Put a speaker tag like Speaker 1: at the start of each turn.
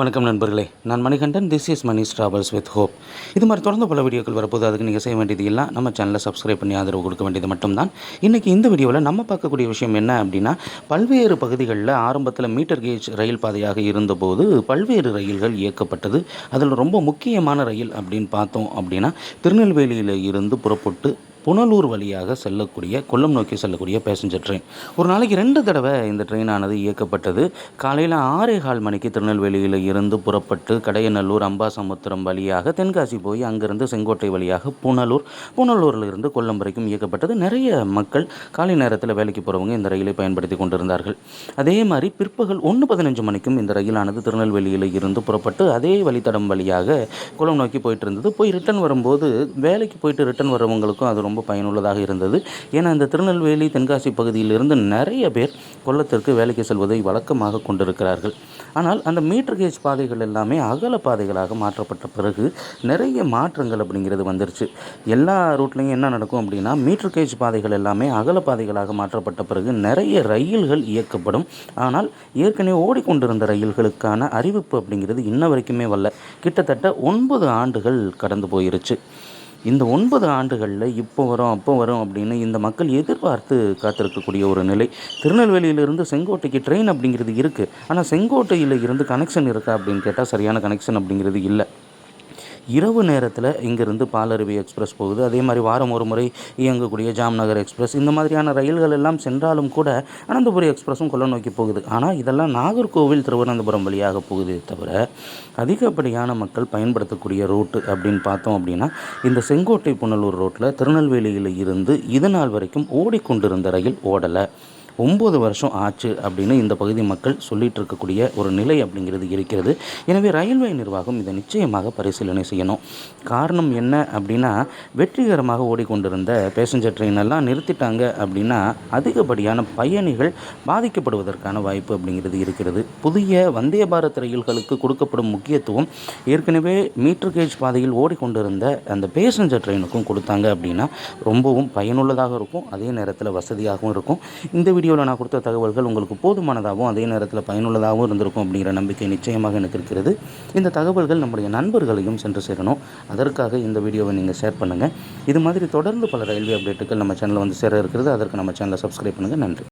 Speaker 1: வணக்கம் நண்பர்களே. நான் Manikandan. This is Mani travels with hope இது மாதிரி தொடர்ந்து பல வீடியோக்கள் வரப்போது அதுக்கு நீங்கள் செய்ய வேண்டியது இல்லை. நம்ம சேனலை சப்ஸ்கிரைப் பண்ணி ஆதரவு கொடுக்க வேண்டியது மட்டும்தான். இன்றைக்கி இந்த வீடியோவில் நம்ம பார்க்கக்கூடிய விஷயம் என்ன அப்படின்னா பல்வேறு பகுதிகளில் ஆரம்பத்தில் மீட்டர் கேஜ் ரயில் பாதையாக இருந்தபோது பல்வேறு ரயில்கள் இயக்கப்பட்டது. அதில் ரொம்ப முக்கியமான ரயில் அப்படின்னு பார்த்தோம் அப்படின்னா திருநெல்வேலியில் இருந்து புறப்பட்டு புனலூர் வழியாக செல்லக்கூடிய கொல்லம் நோக்கி செல்லக்கூடிய பேசஞ்சர் ட்ரெயின் ஒரு நாளைக்கு ரெண்டு தடவை இந்த ட்ரெயினானது இயக்கப்பட்டது. காலையில் ஆறே கால் மணிக்கு திருநெல்வேலியில் இருந்து புறப்பட்டு கடையநல்லூர் அம்பாசமுத்திரம் வழியாக தென்காசி போய் அங்கிருந்து செங்கோட்டை வழியாக புனலூர் புனலூரில் இருந்து கொல்லம் வரைக்கும் இயக்கப்பட்டது. நிறைய மக்கள் காலை நேரத்தில் வேலைக்கு போகிறவங்க இந்த ரயிலை பயன்படுத்தி கொண்டிருந்தார்கள். அதே மாதிரி பிற்பகல் ஒன்று பதினஞ்சு மணிக்கும் இந்த ரயிலானது திருநெல்வேலியில் இருந்து புறப்பட்டு அதே வழித்தடம் வழியாக குளம் நோக்கி போயிட்டு இருந்தது. போய் ரிட்டன் வரும்போது வேலைக்கு போயிட்டு ரிட்டன் வரவங்களுக்கும் அது ரொம்ப பயனுள்ளதாக இருந்தது. ஏன்னா இந்த திருநெல்வேலி தென்காசி பகுதியிலிருந்து நிறைய பேர் கொல்லத்திற்கு வேலைக்கு செல்வதை வழக்கமாக கொண்டிருக்கிறார்கள். ஆனால் அந்த மீட்டர் கேஜ் பாதைகள் எல்லாமே அகல பாதைகளாக மாற்றப்பட்ட பிறகு நிறைய மாற்றங்கள் அப்படிங்கிறது வந்துருச்சு. எல்லா ரூட்லேயும் என்ன நடக்கும் அப்படின்னா மீட்டர் கேஜ் பாதைகள் எல்லாமே அகல பாதைகளாக மாற்றப்பட்ட பிறகு நிறைய ரயில்கள் இயக்கப்படும். ஆனால் ஏற்கனவே ஓடிக்கொண்டிருந்த ரயில்களுக்கான அறிவிப்பு அப்படிங்கிறது இன்ன வரைக்குமே வரல. கிட்டத்தட்ட ஒன்பது ஆண்டுகள் கடந்து போயிருச்சு. இந்த ஒன்பது ஆண்டுகளில் இப்போ வரும் அப்போ வரும் அப்படின்னு இந்த மக்கள் எதிர்பார்த்து காத்திருக்கக்கூடிய ஒரு நிலை. திருநெல்வேலியிலிருந்து செங்கோட்டைக்கு ட்ரெயின் அப்படிங்கிறது இருக்குது ஆனால் செங்கோட்டையில் இருந்து கனெக்ஷன் இருக்கா அப்படின்னு கேட்டால் சரியான கனெக்ஷன் அப்படிங்கிறது இல்லை. இரவு நேரத்தில் இங்கேருந்து பாலருவி எக்ஸ்பிரஸ் போகுது. அதே மாதிரி வாரம் ஒரு முறை இயங்கக்கூடிய ஜாம்நகர் எக்ஸ்பிரஸ். இந்த மாதிரியான ரயில்கள் எல்லாம் சென்றாலும் கூட அனந்தபுரி எக்ஸ்பிரஸும் கொள்ள நோக்கி போகுது. ஆனால் இதெல்லாம் நாகர்கோவில் திருவனந்தபுரம் வழியாக போகுதே தவிர அதிகப்படியான மக்கள் பயன்படுத்தக்கூடிய ரூட்டு அப்படின்னு பார்த்தோம் அப்படின்னா இந்த செங்கோட்டை புனலூர் ரோட்டில் திருநெல்வேலியில் இருந்து இது நாள் வரைக்கும் ஓடிக்கொண்டிருந்த ரயில் ஓடலை. ஒம்பது வருஷம் ஆச்சு அப்படின்னு இந்த பகுதி மக்கள் சொல்லிட்டு இருக்கக்கூடிய ஒரு நிலை அப்படிங்கிறது இருக்கிறது. எனவே ரயில்வே நிர்வாகம் இதை நிச்சயமாக பரிசீலனை செய்யணும். காரணம் என்ன அப்படின்னா வெற்றிகரமாக ஓடிக்கொண்டிருந்த பேசஞ்சர் ட்ரெயின் எல்லாம் நிறுத்திட்டாங்க அப்படின்னா அதிகப்படியான பயணிகள் பாதிக்கப்படுவதற்கான வாய்ப்பு அப்படிங்கிறது இருக்கிறது. புதிய வந்தே பாரத் ரயில்களுக்கு கொடுக்கப்படும் முக்கியத்துவம் ஏற்கனவே மீட்டர் கேஜ் பாதையில் ஓடிக்கொண்டிருந்த அந்த பேசஞ்சர் ட்ரெயினுக்கும் கொடுத்தாங்க அப்படின்னா ரொம்பவும் பயனுள்ளதாக இருக்கும். அதே நேரத்தில் வசதியாகவும் இருக்கும். இந்த வீடியோவில் நான் கொடுத்த தகவல்கள் உங்களுக்கு போதுமானதாகவும் அதே நேரத்தில் பயனுள்ளதாகவும் இருந்திருக்கும் அப்படிங்கிற நம்பிக்கை நிச்சயமாக எனக்கு இருக்கிறது. இந்த தகவல்கள் நம்முடைய நண்பர்களையும் சென்று சேரணும். அதற்காக இந்த வீடியோவை நீங்கள் ஷேர் பண்ணுங்கள் இது மாதிரி தொடர்ந்து பல ரயில்வே அப்டேட்டுகள் நம்ம சேனலில் வந்து சேர இருக்கிறது. அதற்கு நம்ம சேனலை சப்ஸ்கிரைப் பண்ணுங்கள் நன்றி.